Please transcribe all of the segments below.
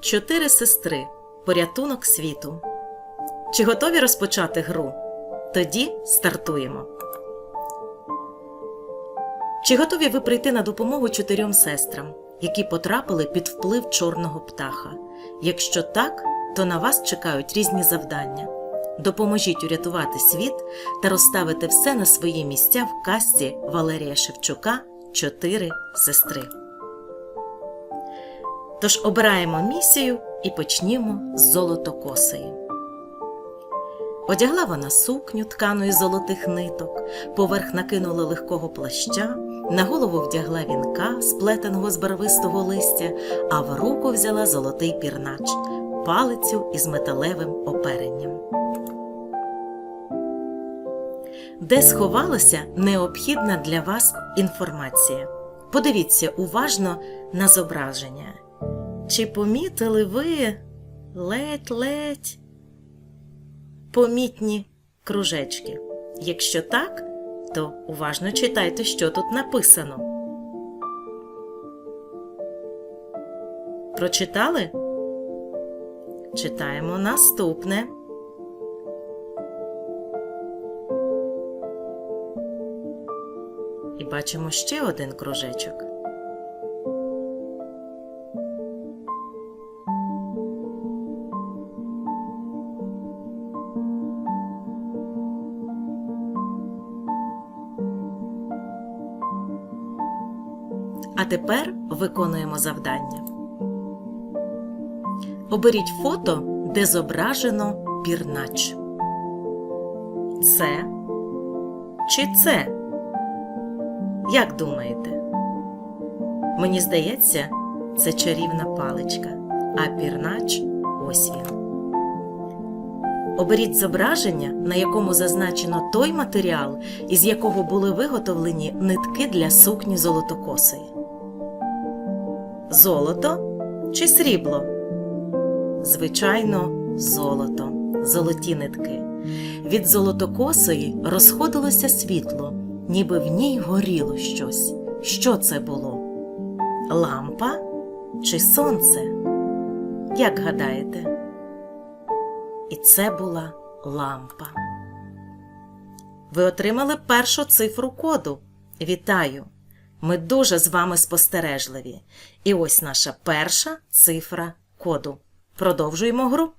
Чотири сестри. Порятунок світу. Чи готові розпочати гру? Тоді стартуємо. Чи готові ви прийти на допомогу чотирьом сестрам, які потрапили під вплив чорного птаха? Якщо так, то на вас чекають різні завдання. Допоможіть урятувати світ та розставити все на свої місця в касті Валерія Шевчука Чотири сестри. Тож обираємо місію і почнімо з золотокосої. Одягла вона сукню ткану із золотих ниток, поверх накинула легкого плаща, на голову вдягла вінка, сплетеного з барвистого листя, а в руку взяла золотий пірнач, палицю із металевим оперенням. Де сховалася необхідна для вас інформація. Подивіться уважно на зображення. Чи помітили ви ледь-ледь помітні кружечки? Якщо так, то уважно читайте, що тут написано. Прочитали? Читаємо наступне. І бачимо ще один кружечок. А тепер виконуємо завдання. Оберіть фото, де зображено пірнач. Це чи це? Як думаєте? Мені здається, це чарівна паличка, а пірнач ось він. Оберіть зображення, на якому зазначено той матеріал, із якого були виготовлені нитки для сукні золотокосої. Золото чи срібло? Звичайно, золото, золоті нитки. Від золотокосої розходилося світло, ніби в ній горіло щось. Що це було? Лампа чи сонце? Як гадаєте? І це була лампа. Ви отримали першу цифру коду. Вітаю! Ми дуже з вами спостережливі. І ось наша перша цифра коду. Продовжуємо гру.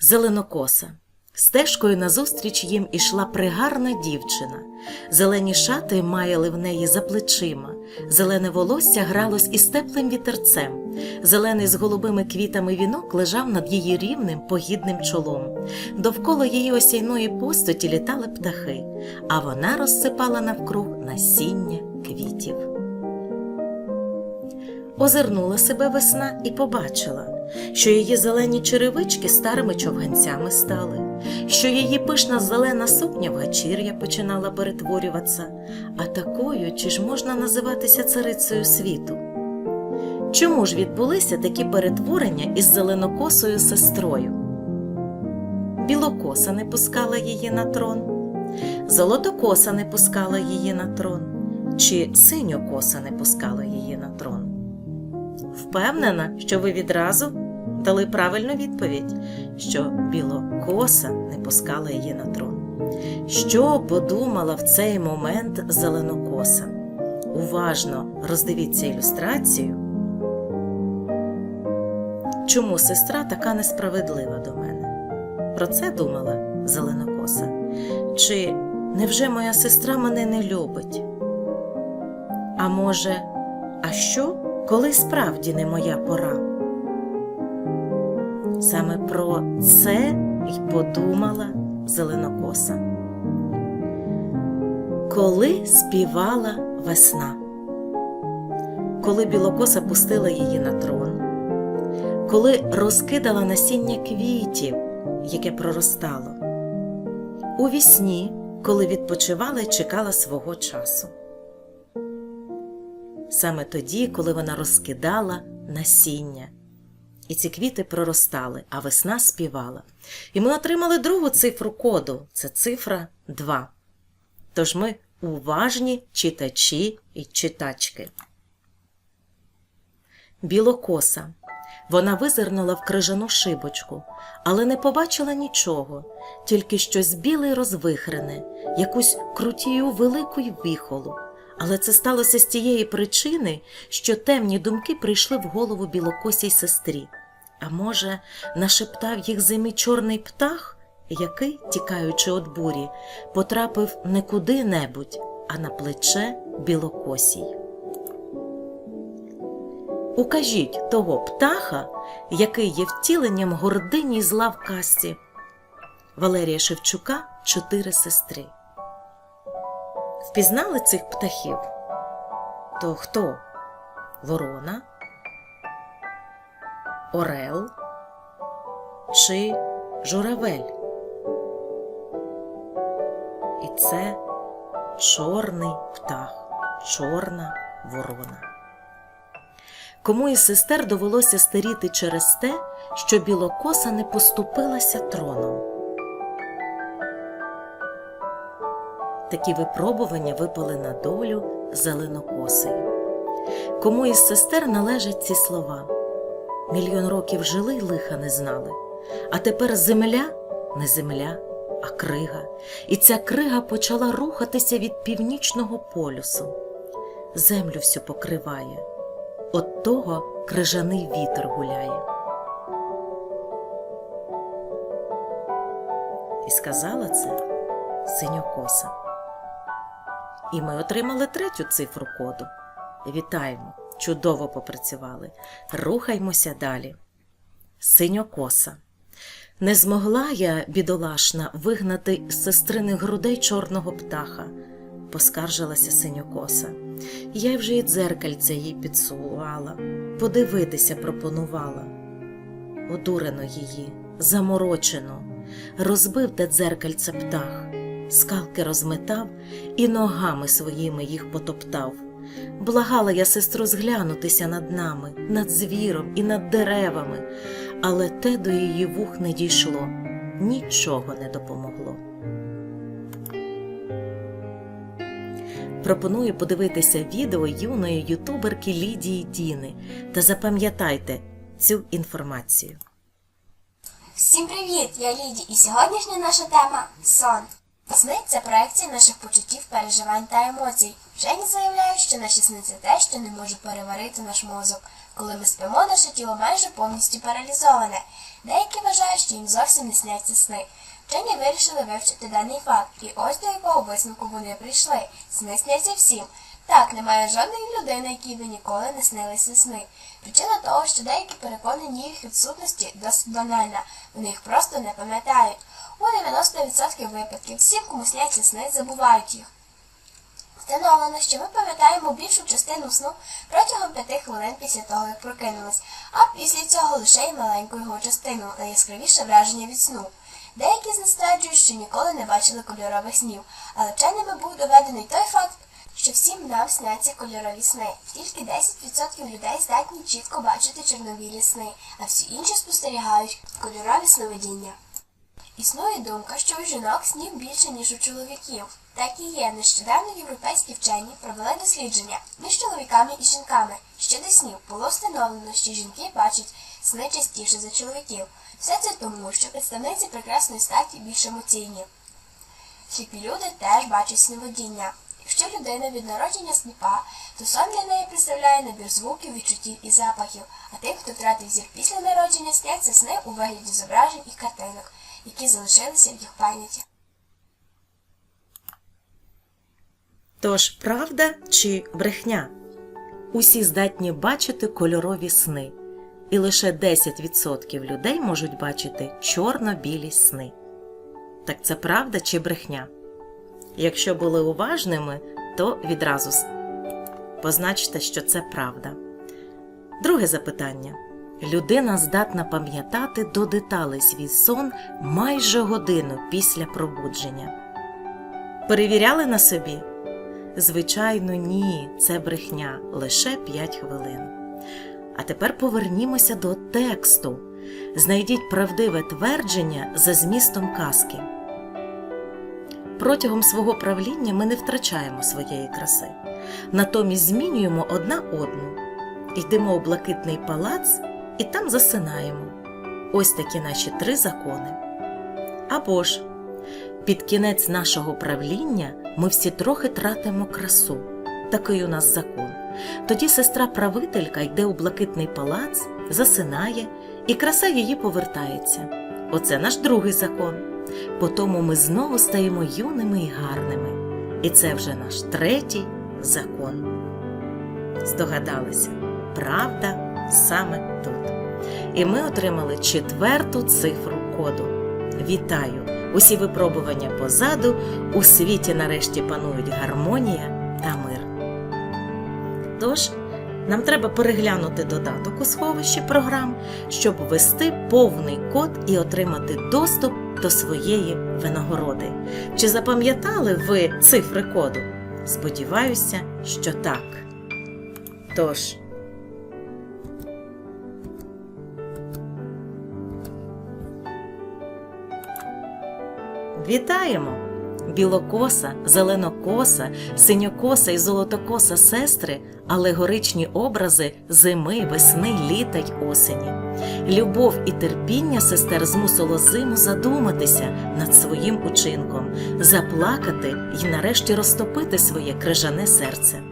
Зеленокоса. Стежкою назустріч їм ішла пригарна дівчина. Зелені шати маяли в неї за плечима, зелене волосся гралось із теплим вітерцем, зелений з голубими квітами вінок лежав над її рівним погідним чолом. Довкола її осяйної постаті літали птахи, а вона розсипала навкруг насіння квітів. Озирнула себе весна і побачила, що її зелені черевички старими човганцями стали, що її пишна зелена сукня в гачір'я починала перетворюватися, а такою чи ж можна називатися царицею світу? Чому ж відбулися такі перетворення із зеленокосою сестрою? Білокоса не пускала її на трон, золотокоса не пускала її на трон, чи синьокоса не пускала її на трон. Впевнена, що ви відразу дали правильну відповідь, що білокоса не пускала її на трон. Що подумала в цей момент зеленокоса? Уважно роздивіться ілюстрацію. Чому сестра така несправедлива до мене? Про це думала зеленокоса. Чи невже моя сестра мене не любить? А може, а що? коли справді не моя пора. Саме про це й подумала зеленокоса. Коли співала весна, коли білокоса пустила її на трон, коли розкидала насіння квітів, яке проростало, у вісні, коли відпочивала й чекала свого часу саме тоді, коли вона розкидала насіння. І ці квіти проростали, а весна співала. І ми отримали другу цифру коду це цифра 2. Тож ми уважні читачі і читачки. Білокоса. Вона визирнула в крижану шибочку, але не побачила нічого, тільки щось біле й розвихрене, якусь крутію велику й віхолу. Але це сталося з тієї причини, що темні думки прийшли в голову білокосій сестрі. А може, нашептав їх зимі чорний птах, який, тікаючи від бурі, потрапив не куди-небудь, а на плече білокосій. Укажіть того птаха, який є втіленням гордині зла в казці. Валерія Шевчука Чотири сестри. Впізнали цих птахів? То хто? Ворона? Орел чи журавель? І це чорний птах, чорна ворона. Кому із сестер довелося старіти через те, що білокоса не поступилася троном. Такі випробування випали на долю зеленокосої. Кому із сестер належать ці слова? Мільйон років жили й лиха не знали, а тепер земля не земля, а крига, і ця крига почала рухатися від північного полюсу. Землю всю покриває, от того крижаний вітер гуляє. І сказала це синьокоса. І ми отримали третю цифру коду. Вітаємо! Чудово попрацювали. Рухаймося далі. Синьокоса. Не змогла я, бідолашна, вигнати з сестриних грудей чорного птаха, поскаржилася синьокоса. Я вже і дзеркальце їй підсувала, подивитися пропонувала. Одурено її, заморочено, розбив те дзеркальце птах, скалки розметав і ногами своїми їх потоптав. Благала я сестру зглянутися над нами, над звіром і над деревами, але те до її вух не дійшло, нічого не допомогло. Пропоную подивитися відео юної ютуберки Лідії Діни та запам'ятайте цю інформацію. Всім привіт! Я Ліді, і сьогоднішня наша тема сон. Сни це проекція наших почуттів, переживань та емоцій. Вчені заявляють, що наші сни це те, що не може переварити наш мозок. Коли ми спимо, наше тіло майже повністю паралізоване. Деякі вважають, що їм зовсім не сняться сни. Вчені вирішили вивчити даний факт, і ось до якого висновку вони прийшли. Сни сняться всім. Так, немає жодної людини, якій би ніколи не снилися сни. Причина того, що деякі переконані їх відсутності досить банальна, вони їх просто не пам'ятають. У 90% випадків всі, кому сняться сни, забувають їх. Встановлено, що ми пам'ятаємо більшу частину сну протягом 5 хвилин після того, як прокинулись, а після цього лише й маленьку його частину, найяскравіше враження від сну. Деякі з нас стверджують, що ніколи не бачили кольорових снів, але вченими був доведений той факт, що всім нам сняться кольорові сни. Тільки 10% людей здатні чітко бачити чорновілі сни, а всі інші спостерігають кольорові сновидіння. Існує думка, що у жінок снів більше, ніж у чоловіків. Так і є. Нещодавно європейські вчені провели дослідження між чоловіками і жінками. Щодо снів було встановлено, що жінки бачать сни частіше за чоловіків. Все це тому, що представниці прекрасної статі більш емоційні. Сліпі люди теж бачать сновидіння. Якщо людина від народження сліпа, то сон для неї представляє набір звуків, відчуттів і запахів, а тим, хто втратив зір після народження, сняться сни у вигляді зображень і картинок, які залишилися в їх пам'яті. Тож, правда чи брехня? Усі здатні бачити кольорові сни, і лише 10% людей можуть бачити чорно-білі сни. Так це правда чи брехня? Якщо були уважними, то відразу позначте, що це правда. Друге запитання. Людина здатна пам'ятати до деталей свій сон майже годину після пробудження. Перевіряли на собі? Звичайно, ні, це брехня лише 5 хвилин. А тепер повернімося до тексту. Знайдіть правдиве твердження за змістом казки. Протягом свого правління ми не втрачаємо своєї краси, натомість змінюємо одна одну. Йдемо у блакитний палац і там засинаємо. Ось такі наші три закони. Або ж під кінець нашого правління ми всі трохи тратимо красу. Такий у нас закон. Тоді сестра правителька йде у блакитний палац, засинає, і краса її повертається. Оце наш другий закон. Потому ми знову стаємо юними і гарними. І це вже наш третій закон. Здогадалися, правда саме тут. І ми отримали четверту цифру коду. Вітаю! Усі випробування позаду, у світі нарешті панують гармонія та мир. Тож, нам треба переглянути додаток у сховищі програм, щоб ввести повний код і отримати доступ до своєї винагороди. Чи запам'ятали ви цифри коду? Сподіваюся, що так. Тож. Вітаємо! Білокоса, зеленокоса, синьокоса і золотокоса сестри алегоричні образи зими, весни, літа й осені. Любов і терпіння сестер змусило зиму задуматися над своїм учинком, заплакати і нарешті розтопити своє крижане серце.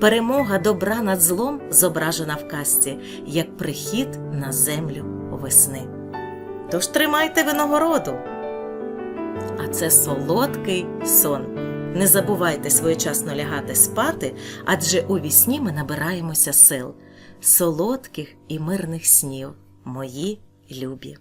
Перемога добра над злом зображена в казці, як прихід на землю весни. Тож тримайте винагороду! А це солодкий сон. Не забувайте своєчасно лягати спати, адже у вісні ми набираємося сил, солодких і мирних снів, мої любі.